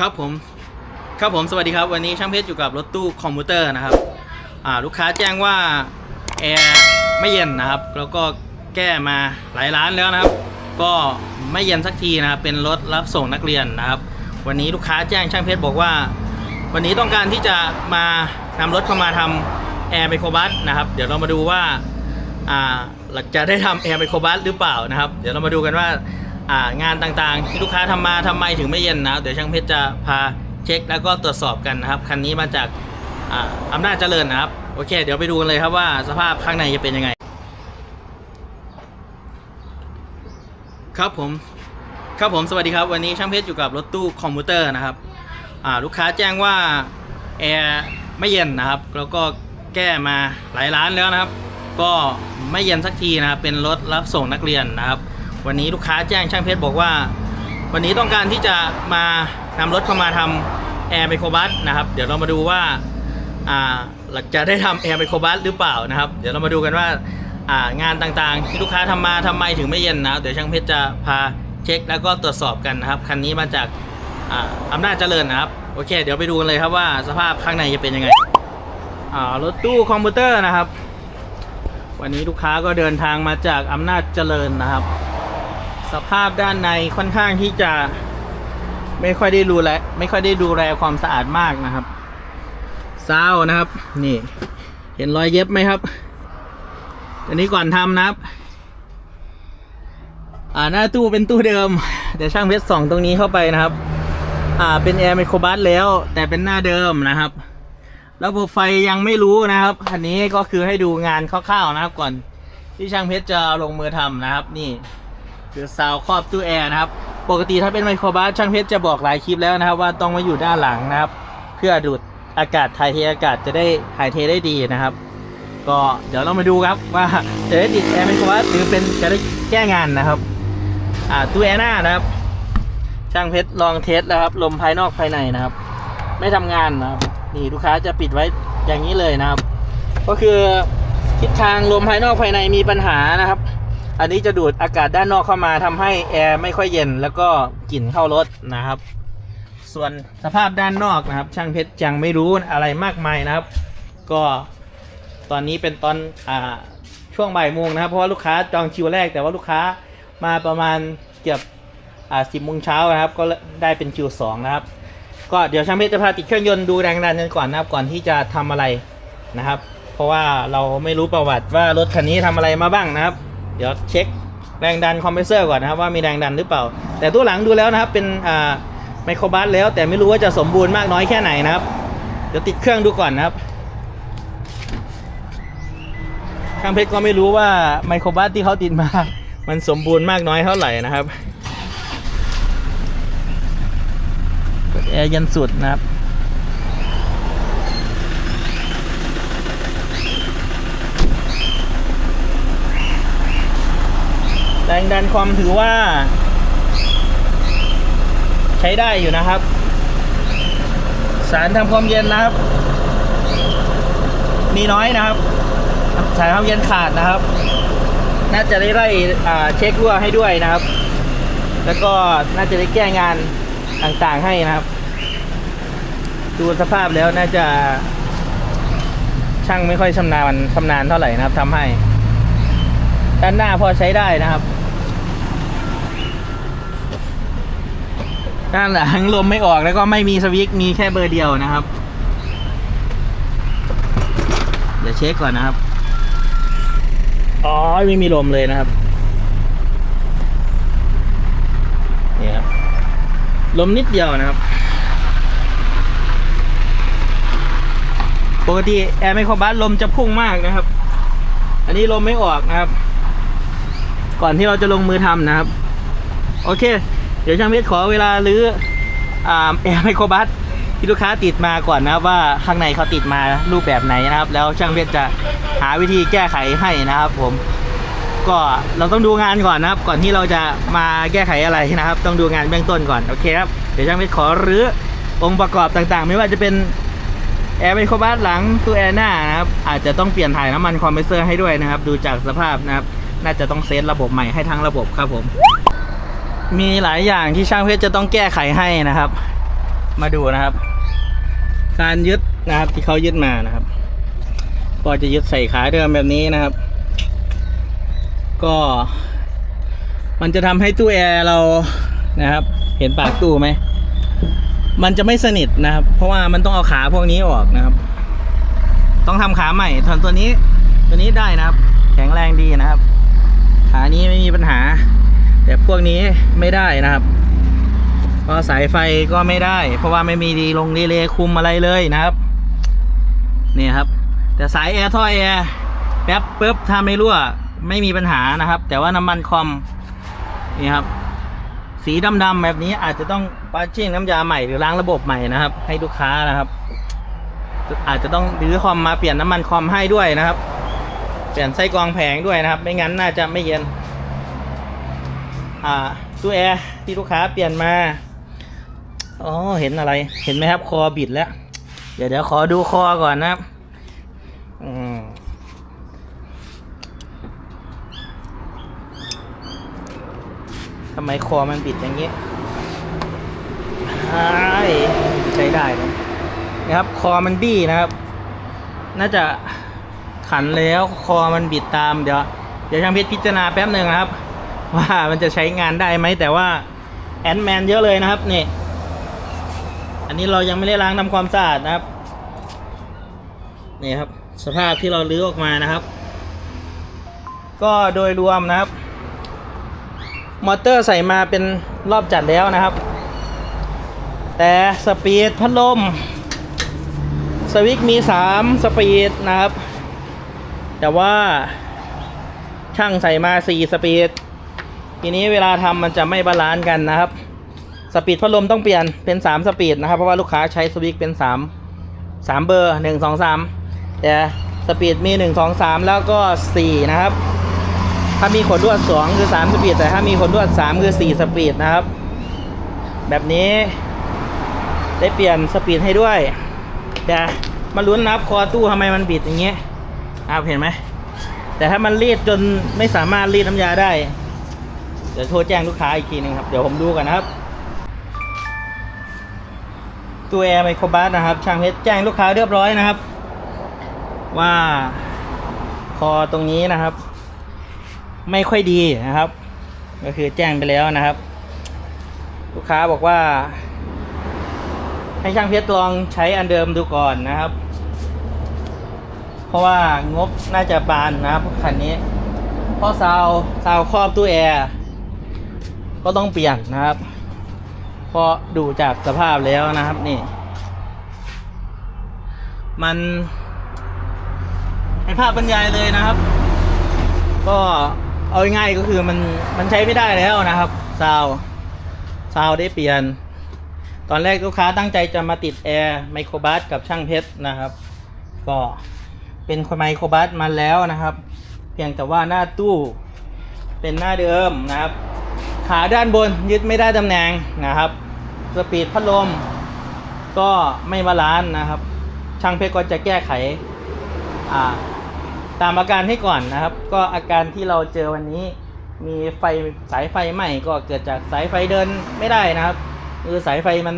ครับผมครับผมสวัสดีครับ วันนี้ช่างเพชรอยู่กับรถตู้คอมพิวเตอร์นะครับอ่าลูกค้าแจ้งว่าแอร์ไม่เย็นนะครับ แล้วก็แก้มาหลายร้านแล้วนะครับ ก็ไม่เย็นสักทีนะครับเป็นรถรับส่งนักเรียนนะครับ วันนี้ลูกค้าแจ้งช่างเพชรบอกว่า วันนี้ต้องการที่จะมานำรถเข้ามาทำแอร์ไมโครบัสนะครับเดี๋ยวเรามาดูว่าอ่าหลังจะได้ทำแอร์ไมโครบัสหรือเปล่านะครับ เดี๋ยวเรามาดูกันว่า งานต่างๆ ที่ลูกค้าทำมาทำไมถึงไม่เย็นนะเดี๋ยวช่างเพชรจะพาเช็คแล้วก็ตรวจสอบกันนะครับ คันนี้มาจากออำนาจเจริญนะครับ โอเค เดี๋ยวไปดูกันเลยครับว่าสภาพข้างในจะเป็นยังไง ครับผมครับผมสวัสดีครับ วันนี้ช่างเพชรอยู่กับรถตู้คอมพิวเตอร์นะครับลูกค้าแจ้งว่าแอร์ไม่เย็นนะครับ แล้วก็แก้มาหลายร้านแล้วนะครับ ก็ไม่เย็นสักทีนะครับเป็นรถรับส่งนักเรียนนะครับ วันนี้ลูกค้าแจ้งช่างเพชรบอกว่า วันนี้ต้องการที่จะมานำรถเข้ามาทำแอร์ไมโครบัสนะครับเดี๋ยวเรามาดูว่าหลังจะได้ทำแอร์ไมโครบัสหรือเปล่านะครับ เดี๋ยวเรามาดูกันว่างานต่างๆ ที่ลูกค้าทำมาทำไมถึงไม่เย็นนะเดี๋ยวช่างเพชรจะพาเช็คแล้วก็ตรวจสอบกันนะครับคันนี้มาจากอำนาจเจริญนะครับโอเค เดี๋ยวไปดูกันเลยครับว่าสภาพข้างในจะเป็นยังไงรถตู้คอมพิวเตอร์นะครับ วันนี้ลูกค้าก็เดินทางมาจากอำนาจเจริญนะครับ สภาพด้านในค่อนข้างที่จะไม่ค่อยได้ดูแลไม่ค่อยได้ดูแลความสะอาดมากนะครับซาวนะครับ นี่ เห็นรอยเย็บไหมครับ อันนี้ก่อนทำนะครับ อ่าหน้าตู้เป็นตู้เดิม เดี๋ยวช่างเพชรส่องตรงนี้เข้าไปนะครับ อ่าเป็นแอร์ไมโครบัสแล้ว แต่เป็นหน้าเดิมนะครับ ระบบไฟยังไม่รู้นะครับ อันนี้ก็คือให้ดูงานคร่าวๆนะครับ ก่อนที่ช่างเพชรจะลงมือทำนะครับ นี่ คือซาวครอบตู้แอร์นะครับ ปกติถ้าเป็นไมโครบัสช่างเพชรจะบอกหลายคลิปแล้วนะครับว่าต้องมาอยู่ด้านหลังนะครับ เพื่อดูดอากาศถ่ายเทอากาศจะได้ถ่ายเทได้ดีนะครับ ก็เดี๋ยวเรามาดูครับว่าจะได้ติดแอร์ไมโครบัสหรือเป็นจะได้แก้งานนะครับอ่าตู้แอร์หน้านะครับ ช่างเพชรลองเทสแล้วครับลมภายนอกภายในนะครับ ไม่ทำงานนะครับนี่ลูกค้าจะปิดไว้อย่างนี้เลยนะครับ ก็คือทิศทางลมภายนอกภายในมีปัญหานะครับ อันนี้จะดูดอากาศด้านนอกเข้ามาทำให้แอร์ไม่ค่อยเย็นแล้วก็กลิ่นเข้ารถนะครับ ส่วนสภาพด้านนอกนะครับ ช่างเพชรยังไม่รู้อะไรมากมายนะครับ ก็ตอนนี้เป็นตอนอ่าช่วงบ่ายโมงนะครับ เพราะว่าลูกค้าจองคิวแรกแต่ว่าลูกค้ามาประมาณเกือบอ่าสิบโมงเช้านะครับ ก็ได้เป็นคิวสองนะครับ ก็เดี๋ยวช่างเพชรจะพาติดเครื่องยนต์ดูแรงดันกันก่อนนะครับก่อนที่จะทำอะไรนะครับ เพราะว่าเราไม่รู้ประวัติว่ารถคันนี้ทำอะไรมาบ้างนะครับ เดี๋ยวเช็คแรงดันคอมเพรสเซอร์ก่อนนะครับว่ามีแรงดันหรือเปล่า แต่ตัวหลังดูแล้วนะครับเป็นอ่าไมโครบัสแล้ว แต่ไม่รู้ว่าจะสมบูรณ์มากน้อยแค่ไหนนะครับ เดี๋ยวติดเครื่องดูก่อนนะครับช่างเพชรก็ไม่รู้ว่าไมโครบัสที่เขาติดมา มันสมบูรณ์มากน้อยเท่าไหร่นะครับเปิดแอร์ยันสุดนะครับ แรงดันความถือว่า ใช้ได้อยู่นะครับ สารทำความเย็นนะครับ มีน้อยนะครับ สารทำความเย็นขาดนะครับ น่าจะได้ไล่เช็ครั่วให้ด้วยนะครับ แล้วก็น่าจะได้แก้งานต่างๆให้นะครับ ดูสภาพแล้วน่าจะช่างไม่ค่อยชำนาญชำนาญเท่าไหร่นะครับทำให้ ด้านหน้าพอใช้ได้นะครับ ด้านหลังลมไม่ออกแล้วก็ไม่มีสวิตช์มีแค่เบอร์เดียวนะครับ เดี๋ยวเช็คก่อนนะครับ อ๋อไม่มีลมเลยนะครับนี่ครับลมนิดเดียวนะครับ ปกติแอร์ไมโครบัสลมจะพุ่งมากนะครับ อันนี้ลมไม่ออกนะครับ ก่อนที่เราจะลงมือทำนะครับ โอเค เดี๋ยวช่างเพชรขอเวลารื้ออแอร์ไมโครบัสที่ลูกค้าติดมาก่อนนะครับว่าข้างในเขาติดมารูปแบบไหนนะครับ แล้วช่างเพชรจะหาวิธีแก้ไขให้นะครับ ผม ก็เราต้องดูงานก่อนนะครับ ก่อนที่เราจะมาแก้ไขอะไรนะครับ ต้องดูงานเบื้องต้นก่อนโอเคครับเดี๋ยวช่างเพชรขอรื้อองค์ประกอบต่างๆ ไม่ว่าจะเป็นแอร์ไมโครบัสหลังตัวแอร์หน้านะครับอาจจะต้องเปลี่ยนถ่ายน้ำมันคอมเพรสเซอร์ให้ด้วยนะครับ ดูจากสภาพนะครับ น่าจะต้องเซตระบบใหม่ให้ทั้งระบบครับผม มีหลายอย่างที่ช่างเพชรจะต้องแก้ไขให้นะครับ มาดูนะครับ การยึดนะครับที่เขายึดมานะครับ ก็จะยึดใส่ขาเดิมแบบนี้นะครับ ก็ มันจะทำให้ตู้แอร์เรานะครับ เห็นปากตู้ไหมมันจะไม่สนิทนะครับ เพราะว่ามันต้องเอาขาพวกนี้ออกนะครับ ต้องทำขาใหม่ส่วนตัวนี้ ตัวนี้ได้นะครับ แข็งแรงดีนะครับ ขานี้ไม่มีปัญหา แต่พวกนี้ไม่ได้นะครับก็สายไฟก็ไม่ได้ เพราะว่าไม่มีดีลงดีเลย์คุมอะไรเลยนะครับนี่ครับ แต่สายแอร์ท่อแอร์แป๊บปุ๊บถ้าไม่รั่วไม่มีปัญหานะครับ แต่ว่าน้ำมันคอมนี่ครับ สีดำๆแบบนี้อาจจะต้องปาชิ่งน้ำยาใหม่หรือล้างระบบใหม่นะครับ ให้ลูกค้านะครับ อาจจะต้องดื้อคอมมาเปลี่ยนน้ำมันคอมให้ด้วยนะครับ เปลี่ยนไส้กรองแผงด้วยนะครับ ไม่งั้นน่าจะไม่เย็น ตู้แอร์ที่ลูกค้าเปลี่ยนมา อ๋อ เห็นอะไร เห็นไหมครับ คอบิดแล้ว เดี๋ยวเดี๋ยวขอดูคอก่อนนะครับอืมทำไมคอมันบิดอย่างนี้ใช้ได้นะนะครับ คอมันบี้นะครับ น่าจะขันแล้ว คอมันบิดตาม เดี๋ยว เดี๋ยวช่างเพชรพิจารณาแป๊บหนึ่งนะครับ ว่ามันจะใช้งานได้ไหมแต่ว่าแอนแมนเยอะเลยนะครับนี่ อันนี้เรายังไม่ได้ล้างทำความสะอาดนะครับนี่ครับ สภาพที่เราลื้อออกมานะครับ ก็โดยรวมนะครับ มอเตอร์ใส่มาเป็นรอบจัดแล้วนะครับ แต่สปีดพัดลมสวิกมี 3 สปีดนะครับ แต่ว่าช่างใส่มา 4 สปีด ทีนี้เวลาทำมันจะไม่บาลานซ์กันนะครับ สปีดพัดลมต้องเปลี่ยนเป็น 3 สปีดนะครับ เพราะว่าลูกค้าใช้สวิกเป็น 3 3 เบอร์ 1 2 3 แต่สปีดมี 1 2 3 แล้วก็ 4 นะครับ ถ้ามีขนลวด2คือ 3 สปีด แต่ถ้ามีขนลวด 3 คือ 4 สปีดนะครับ แบบนี้ได้เปลี่ยนสปีดให้ด้วยแต่มาลุ้นนับคอตู้ทำไมมันบิดอย่างเงี้ยครับเห็นไหมแต่ถ้ามันรีดจนไม่สามารถรีดน้ำยาได้ เดี๋ยวโทรแจ้งลูกค้าอีกทีหนึงครับ เดี๋ยวผมดูกันนะครับ ตัวแอร์ไมโครบัสนะครับ ช่างเพชรแจ้งลูกค้าเรียบร้อยนะครับ ว่าคอตรงนี้นะครับ ไม่ค่อยดีนะครับ ก็คือแจ้งไปแล้วนะครับ ลูกค้าบอกว่า ให้ช่างเพชรลองใช้อันเดิมดูก่อนนะครับ เพราะว่างบน่าจะบานนะครับคันนี้เพราะซาวซาวครอบตู้แอร์ ก็ต้องเปลี่ยนนะครับเพราะดูจากสภาพแล้วนะครับนี่ มันให้ภาพบรรยายเลยนะครับ ก็เอาง่ายก็คือมันมันใช้ไม่ได้แล้วนะครับซาวซาวได้เปลี่ยน ตอนแรกลูกค้าตั้งใจจะมาติดแอร์ไมโครบัสกับช่างเพชรนะครับ ก็เป็นไมโครบัสมาแล้วนะครับ เพียงแต่ว่าหน้าตู้เป็นหน้าเดิมนะครับ ขาด้านบนยึดไม่ได้ตำแหน่งนะครับ สปีดพัดลม ก็ไม่บาลานซ์นะครับ ช่างเพชรก็จะแก้ไขาตามอาการให้ก่อนนะครับ ก็อาการที่เราเจอวันนี้ มีไฟสายไฟใหม่ก็เกิดจากสายไฟเดินไม่ได้นะครับคือสายไฟมัน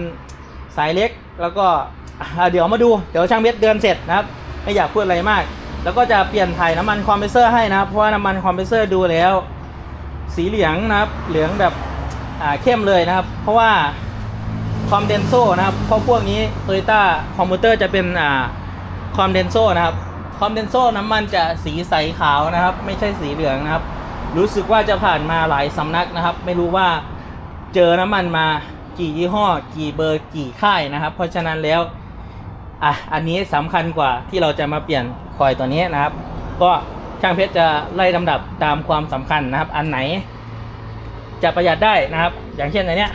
สายเล็กแล้วก็เดี๋ยวมาดูเดี๋ยวช่างเพชรเดินเสร็จนะครับ ไม่อยากพูดอะไรมาก แล้วก็จะเปลี่ยนถ่ายน้ำมันคอมเพรสเซอร์ให้นะครับเพราะว่าน้ำมันคอมเพรสเซอร์ดูแล้ว สีเหลืองนะครับ เหลืองแบบอ่าเข้มเลยนะครับ เพราะว่าคอมเดนโซนะครับเพราะพวกนี้โตโยต้าคอมพิวเตอร์จะเป็นอ่าคอมเดนโซนะครับคอมเดนโซน้ำมันจะสีใสขาวนะครับ ไม่ใช่สีเหลืองนะครับ รู้สึกว่าจะผ่านมาหลายสำนักนะครับ ไม่รู้ว่าเจอน้ำมันมากี่ยี่ห้อ กี่เบอร์กี่ค่ายนะครับ เพราะฉะนั้นแล้วอะอันนี้สำคัญกว่าที่เราจะมาเปลี่ยนคอยตัวนี้นะครับ ก็ ช่างเพชรจะไล่ลำดับตามความสำคัญนะครับ อันไหน จะประหยัดได้นะครับ อย่างเช่นอันเนี้ย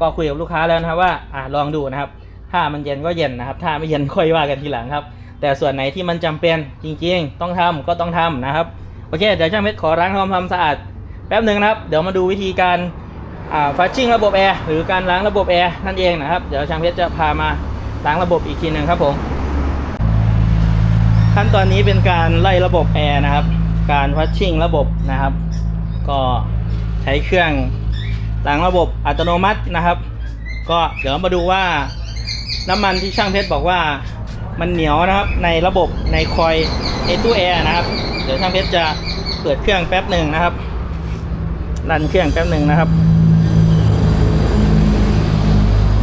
ก็คุยกับลูกค้าแล้วนะครับว่าอะลองดูนะครับ ถ้ามันเย็นก็เย็นนะครับ ถ้าไม่เย็นค่อยว่ากันทีหลังครับ แต่ส่วนไหนที่มันจำเป็นจริงๆ ต้องทำก็ต้องทำนะครับโอเคเดี๋ยวช่างเพชรขอล้างทำความสะอาดแป๊บหนึ่งนะครับ เดี๋ยวมาดูวิธีการอ่าฟัชชิ่งระบบแอร์หรือการล้างระบบแอร์นั่นเองนะครับ เดี๋ยวช่างเพชรจะพามาล้างระบบอีกทีหนึ่งครับผม ขั้นตอนนี้เป็นการไล่ระบบแอร์นะครับ การวัดชิ่งระบบนะครับ ก็ใช้เครื่องล้างระบบอัตโนมัตินะครับ ก็เดี๋ยวมาดูว่าน้ำมันที่ช่างเพชรบอกว่ามันเหนียวนะครับในระบบในคอยในตู้แอร์นะครับ เดี๋ยวช่างเพชรจะเปิดเครื่องแป๊บหนึ่งนะครับรันเครื่องแป๊บหนึ่งนะครับ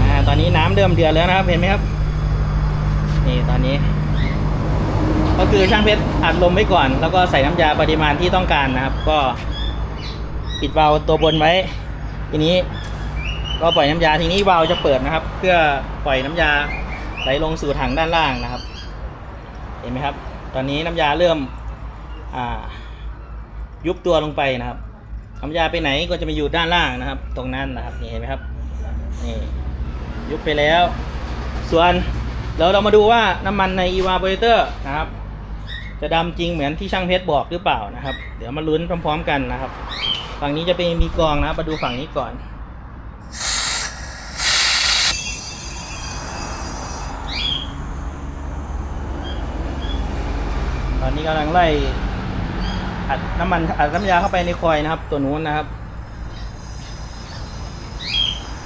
อ่าตอนนี้น้ำเริ่มเดือดแล้วนะครับเห็นไหมครับ นี่ตอนนี้ ก็คือช่างเพชรอัดลมไว้ก่อน แล้วก็ใส่น้ำยาปริมาณที่ต้องการนะครับ ก็ปิดวาล์วตัวบนไว้ ทีนี้ก็ปล่อยน้ำยาทีนี้วาล์วจะเปิดนะครับ เพื่อปล่อยน้ำยาไหลลงสู่ถังด้านล่างนะครับ เห็นไหมครับ ตอนนี้น้ำยาเริ่มอ่ายุบตัวลงไปนะครับน้ำยาไปไหนก็จะมาอยู่ด้านล่างนะครับ ตรงนั้นนะครับนี่เห็นไหมครับนี่ยุบไปแล้ว ส่วนเราเรามาดูว่าน้ำมันใน evaporator นะครับ จะดำจริงเหมือนที่ช่างเพชรบอกหรือเปล่านะครับ เดี๋ยวมาลุ้นพร้อมๆกันนะครับ ฝั่งนี้จะเป็นมีกองนะมาดูฝั่งนี้ก่อน ตอนนี้กำลังไล่อัดน้ำมันอัดน้ำยาเข้าไปในคอยนะครับ ตัวนู้นนะครับ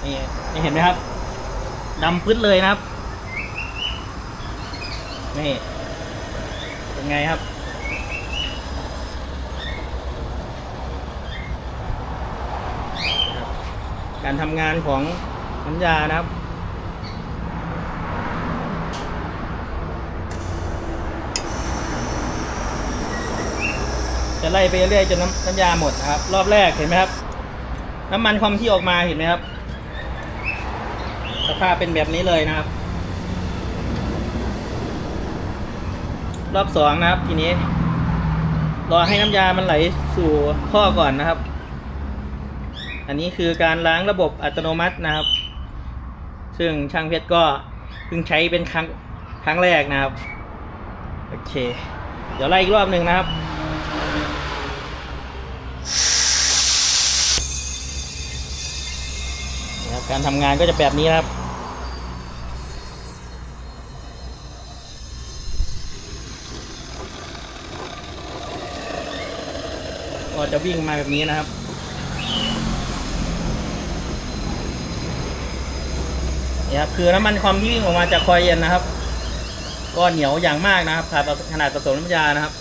นี่เห็นไหมครับดำพึดเลยนะครับนี่ เป็นไงครับ การทำงานของน้ำยานะครับจะไล่ไปเรื่อยจนน้ำน้ำยาหมดนะครับ รอบแรกเห็นไหมครับ น้ำมันความที่ออกมาเห็นไหมครับ สภาพเป็นแบบนี้เลยนะครับ รอบสองนะครับ ทีนี้ รอให้น้ำยามันไหลสู่ท่อก่อนนะครับ อันนี้คือการล้างระบบอัตโนมัตินะครับ ซึ่งช่างเพชรก็เพิ่งใช้เป็นครั้งครั้งแรกนะครับ โอเค เดี๋ยวไล่อีกรอบหนึ่งนะครับนะครับการทำงานก็จะแบบนี้นะครับ ก็จะวิ่งมาแบบนี้นะครับนี่ครับคือน้ำมันความที่วิ่งออกมาจากคอยเย็นนะครับ ก็เหนียวอย่างมากนะครับขนาดขนาดผสมน้ำยานะครับ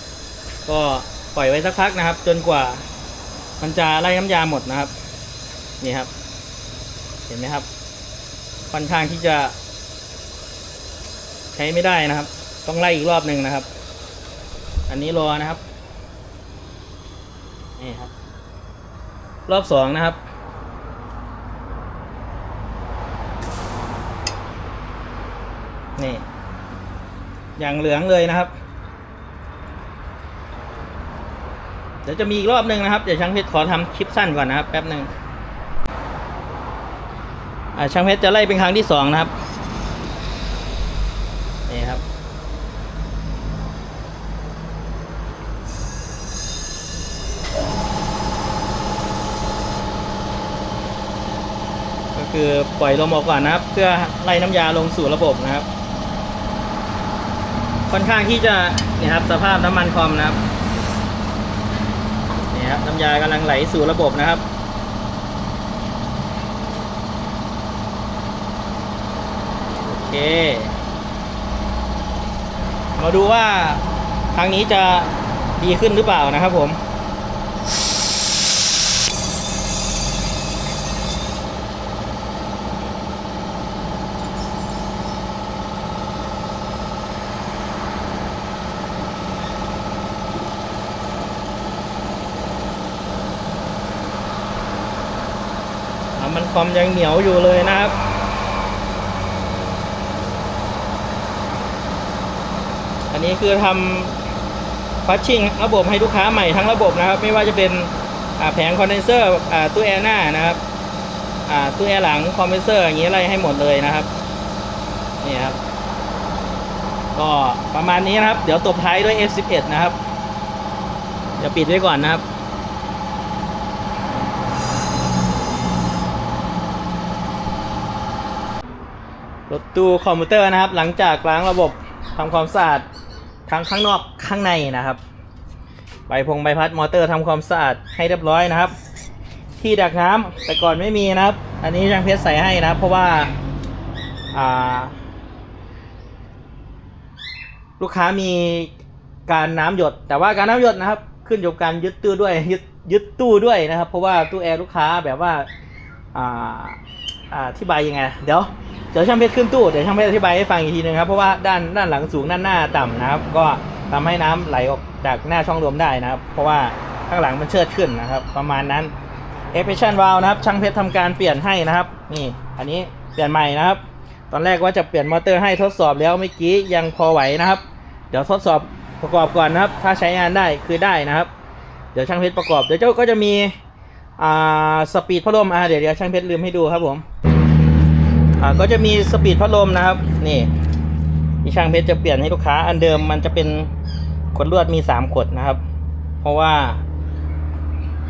ก็ปล่อยไว้สักพักนะครับ จนกว่ามันจะไล่น้ำยาหมดนะครับ นี่ครับ เห็นไหมครับค่อนข้างที่จะ ใช้ไม่ได้นะครับ ต้องไล่อีกรอบหนึ่งนะครับ อันนี้รอนะครับ นี่ครับ รอบสองนะครับ นี่ อย่างเหลืองเลยนะครับ เดี๋ยวจะมีอีกรอบหนึ่งนะครับ เดี๋ยวช่างเพชรขอทำคลิปสั้นก่อนนะครับ แป๊บหนึ่งช่างเพชรจะไล่เป็นครั้งที่สองนะครับ นี่ครับ ก็ คือปล่อยลมออกก่อนนะครับ เพื่อไล่น้ำยาลงสู่ระบบนะครับ ค่อนข้างที่จะเนี่ยครับสภาพน้ำมันคอมนะครับเนี่ยครับน้ำยากำลังไหลสู่ระบบนะครับโอเค มาดูว่าครั้งนี้จะดีขึ้นหรือเปล่านะครับผม ความยังเหนียวอยู่เลยนะครับอันนี้คือทำพัชชิ่งระบบให้ลูกค้าใหม่ทั้งระบบนะครับ ไม่ว่าจะเป็นแผงคอนเดนเซอร์ตู้แอร์หน้านะครับตู้แอร์หลังคอมเพรสเซอร์อย่างนี้อะไรให้หมดเลยนะครับนี่ครับก็ประมาณนี้นะครับ เดี๋ยวตบท้ายด้วย F11 นะครับ เดี๋ยวปิดไว้ก่อนนะครับ รถตู้คอมพิวเตอร์นะครับ หลังจากล้างระบบทำความสะอาดทั้งข้างนอกข้างในนะครับใบพงใบพัดมอเตอร์ทำความสะอาดให้เรียบร้อยนะครับ ที่ดักน้ำแต่ก่อนไม่มีนะครับ อันนี้ช่างเพชรใส่ให้นะครับ เพราะว่าอ่าลูกค้ามีการน้ำหยด แต่ว่าการน้ำหยดนะครับ ขึ้นอยู่กับการยึดตู้ด้วยยึดยึดตู้ด้วยนะครับ เพราะว่าตู้แอร์ลูกค้าแบบว่า อ่าอ่าอธิบายยังไง เดี๋ยวเดี๋ยวช่างเพชรขึ้นตู้เดี๋ยวช่างเพชรอธิบายให้ฟังอีกทีนึงครับเพราะว่าด้านด้านหลังสูงด้านหน้าต่ำนะครับ ก็ทำให้น้ำไหลออกจากหน้าช่องลมได้นะครับ เพราะว่าข้างหลังมันเชิดขึ้นนะครับ ประมาณนั้นเอ p พ e ชันวาล์นะครับช่างเพชรทำการเปลี่ยนให้นะครับ นี่อันนี้เปลี่ยนใหม่นะครับ ตอนแรกว่าจะเปลี่ยนมอเตอร์ให้ทดสอบแล้วเมื่อกี้ยังพอไหวนะครับ เดี๋ยวทดสอบประกอบก่อนนะครับ ถ้าใช้งานได้คือได้นะครับ เดี๋ยวช่างเพชรประกอบเดี๋ยวเจ้าก็จะมี อ่าสปีดพัดลมอ่าเดี๋ยวเดี๋ยวช่างเพชรลืมให้ดูครับผมอ่าก็จะมีสปีดพัดลมนะครับนี่ที่ช่างเพชรจะเปลี่ยนให้ลูกค้าอันเดิมมันจะเป็นขดลวดมีสามขดนะครับ เพราะว่า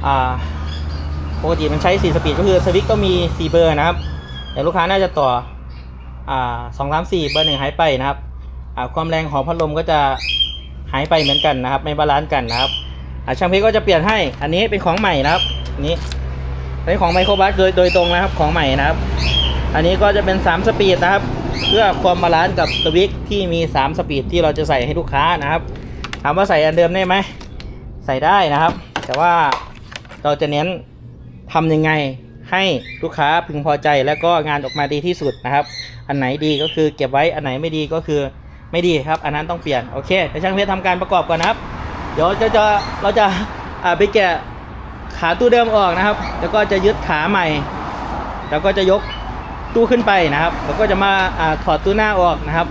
อ่าปกติมันใช้4สปีดก็คือสวิตก็มี4เบอร์นะครับแต่ลูกค้าน่าจะต่ออ่าสองสามสี่เบอร์หนึ่งหายไปนะครับอ่าความแรงของพัดลมก็จะหายไปเหมือนกันนะครับ ไม่บาลานซ์กันนะครับ อ่าช่างพชรก็จะเปลี่ยนให้ อันนี้เป็นของใหม่นะครับ นี้เป็นของไมโครบัสโดยโดยตรงนะครับ ของใหม่นะครับ อันนี้ก็จะเป็น 3 สปีดนะครับ เพื่อความบาลานซ์กับสวิตช์ที่มี 3 สปีดที่เราจะใส่ให้ลูกค้านะครับ ถามว่าใส่อันเดิมได้ไหม ใส่ได้นะครับ แต่ว่าเราจะเน้นทำยังไงให้ลูกค้าพึงพอใจแล้วก็งานออกมาดีที่สุดนะครับ อันไหนดีก็คือเก็บไว้ อันไหนไม่ดีก็คือไม่ดีครับ อันนั้นต้องเปลี่ยน โอเคเดี๋ยวช่างเพชรทำการประกอบก่อนนะครับ เดี๋ยวจะจะเราจะไปแกะขาตู้เดิมออกนะครับ แล้วก็จะยึดขาใหม่ แล้วก็จะยกตู้ขึ้นไปนะครับ แล้วก็จะมาอถอดตู้หน้าออกนะครับ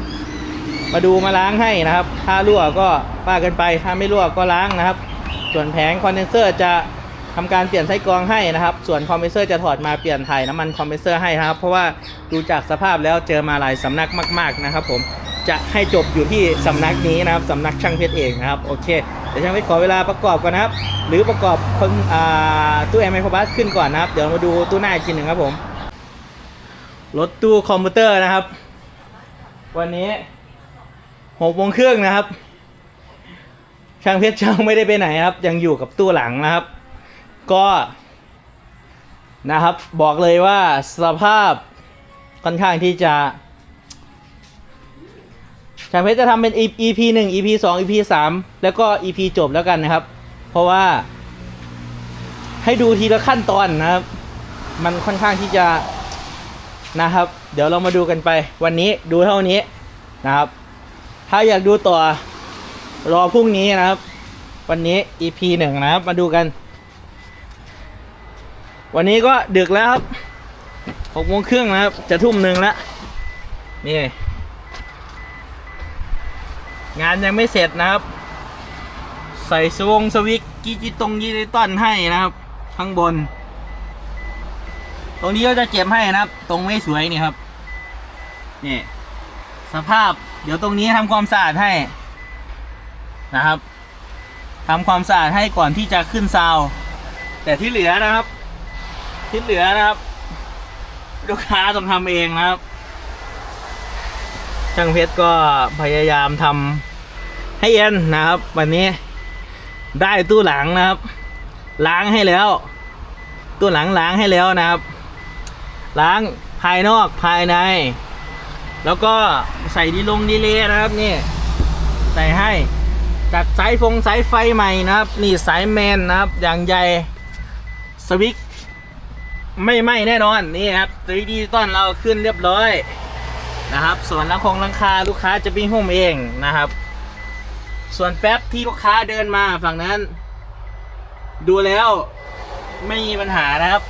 มาดูมาล้างให้นะครับ ถ้ารั่วก็ว่ากันไป ถ้าไม่รั่วก็ล้างนะครับ ส่วนแผงคอนเดนเซอร์จะทำการเปลี่ยนไส้กรองให้นะครับ ส่วนคอมเพรสเซอร์จะถอดมาเปลี่ยนถ่ายน้ำมันคอมเพรสเซอร์ให้นะครับ เพราะว่าดูจากสภาพแล้วเจอมาหลายสำนักมาก ๆนะครับผม จะให้จบอยู่ที่สำนักนี้นะครับสำนักช่างเพชรเองนะครับโอเคเดี๋ยวช่างเพชรขอเวลาประกอบก่อนนะครับ หรือประกอบคนตู้แอร์ไมโครบัสขึ้นก่อนนะครับ เดี๋ยวมาดูตู้หน้าอีกทีหนึ่งครับผมรถตู้คอมพิวเตอร์นะครับ วันนี้หกโมงครึ่งนะครับ ช่างเพชรช่างไม่ได้ไปไหนครับ ยังอยู่กับตู้หลังนะครับ ก็นะครับบอกเลยว่าสภาพค่อนข้างที่จะางเพชรจะทำเป็น EP หนึ่ง EP สอง EP สามแล้วก็ EP จบแล้วกันนะครับ เพราะว่า ให้ดูทีละขั้นตอนนะครับ มันค่อนข้างที่จะนะครับ เดี๋ยวเรามาดูกันไป วันนี้ดูเท่านี้นะครับ ถ้าอยากดูต่อรอพรุ่งนี้นะครับ วันนี้ EP หนึ่งนะครับ มาดูกัน วันนี้ก็ดึกแล้วครับหกโมงครึ่งนะครับ จะทุ่มหนึ่งแล้วนี่ งานยังไม่เสร็จนะครับ ใส่สวงสวิกกิจิตรงยิริตอนให้นะครับ ข้างบน ตรงนี้ก็จะเก็บให้นะครับ ตรงไม่สวยนี่ครับนี่สภาพ เดี๋ยวตรงนี้ทำความสะอาดให้นะครับทำความสะอาดให้ก่อนที่จะขึ้นซาว แต่ที่เหลือนะครับ ที่เหลือนะครับลูกค้าต้องทำเองนะครับ ช่างเพชรก็พยายามทำให้เอ็นนะครับ วันนี้ได้ตู้หลังนะครับ ล้างให้แล้ว ตู้หลังล้างให้แล้วนะครับ ล้างภายนอกภายใน แล้วก็ใส่ดีลงดีเลยนะครับนี่ใส่ให้จัดสายฟงสายไฟใหม่นะครับ นี่สายแมนนะครับ อย่างใหญ่สวิกไม่ไหม้แน่นอนนี่ครับสวิกดิจิตอลเราขึ้นเรียบร้อย นะครับส่วนลังคงลังคาลูกค้าจะปิ้งหุ้มเองนะครับ ส่วนแป๊บที่ลูกค้าเดินมาฝั่งนั้น ดูแล้วไม่มีปัญหานะครับ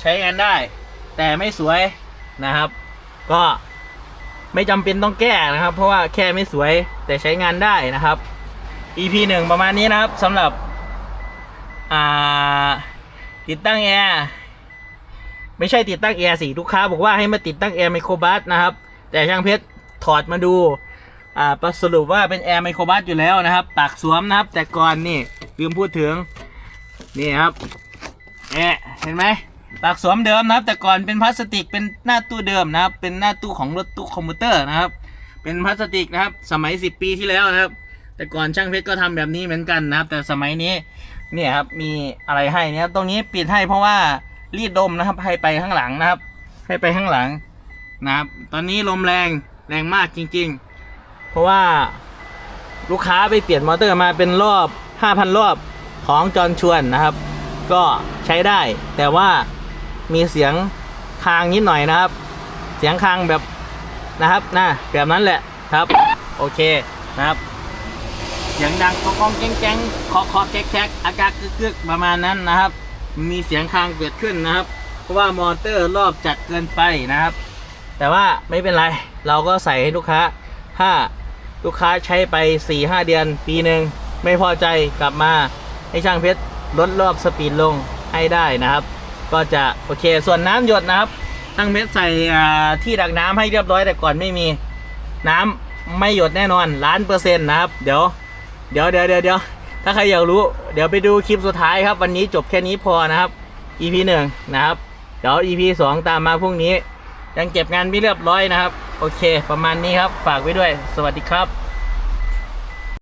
ใช้งานได้ แต่ไม่สวยนะครับ ก็ไม่จำเป็นต้องแก้นะครับ เพราะว่าแค่ไม่สวยแต่ใช้งานได้นะครับ EP หนึ่งประมาณนี้นะครับสำหรับอ่าติดตั้งแอร์ ไม่ใช่ติดตั้งแอร์สิลูกค้าบอกว่าให้มาติดตั้งแอร์ไมโครบัสนะครับ แต่ช่างเพชรถอดมาดูอ่าสรุปว่าเป็นแอร์ไมโครบัสอยู่แล้วนะครับปากสวมนะครับ แต่ก่อนนี่ลืมพูดถึงนี่ครับแอะเห็นไหมปากสวมเดิมนะครับ แต่ก่อนเป็นพลาสติกเป็นหน้าตู้เดิมนะครับ เป็นหน้าตู้ของรถตู้คอมพิวเตอร์นะครับ เป็นพลาสติกนะครับ สมัย 10 ปีที่แล้วนะครับ แต่ก่อนช่างเพชรก็ทำแบบนี้เหมือนกันนะครับ แต่สมัยนี้เนี่ยครับมีอะไรให้เนี่ยตรงนี้ปิดให้เพราะว่า รีดลมนะครับ ให้ไปข้างหลังนะครับ ให้ไปข้างหลังนะครับ ตอนนี้ลมแรงแรงมากจริง ๆ เพราะว่าลูกค้าไปเปลี่ยนมอเตอร์มาเป็นรอบ 5,000 รอบของจอนชวนนะครับ ก็ใช้ได้ แต่ว่ามีเสียงคางนิดหน่อยนะครับ เสียงคางแบบนะครับนะแบบนั้นแหละครับ โอเคนะครับเสียงดังกองก้องแจ้งแจ้งคาะเคาะแก๊กแก๊กอากาศกึกกึกประมาณนั้นนะครับ มีเสียงคางเกิดขึ้นนะครับ เพราะว่ามอเตอร์รอบจัดเกินไปนะครับ แต่ว่าไม่เป็นไรเราก็ใส่ให้ลูกค้า ถ้าลูกค้าใช้ไป 4-5 เดือน ปีหนึ่งไม่พอใจกลับมาให้ช่างเพชรลดรอบสปีดลงให้ได้นะครับ ก็จะโอเคส่วนน้ำหยดนะครับช่างเพชรใส่ที่ดักน้ำให้เรียบร้อยแต่ก่อนไม่มีน้ำไม่หยดแน่นอนล้านเปอร์เซ็นต์นะครับ เดี๋ยวเดี๋ยวเดี๋ยวเดี๋ยวเดี๋ยว ถ้าใครอยากรู้เดี๋ยวไปดูคลิปสุดท้ายครับ วันนี้จบแค่นี้พอนะครับ EP หนึ่งนะครับ เดี๋ยว EP สองตามมาพรุ่งนี้ ยังเก็บงานไม่เรียบร้อยนะครับ โอเค ประมาณนี้ครับ ฝากไว้ด้วย สวัสดีครับ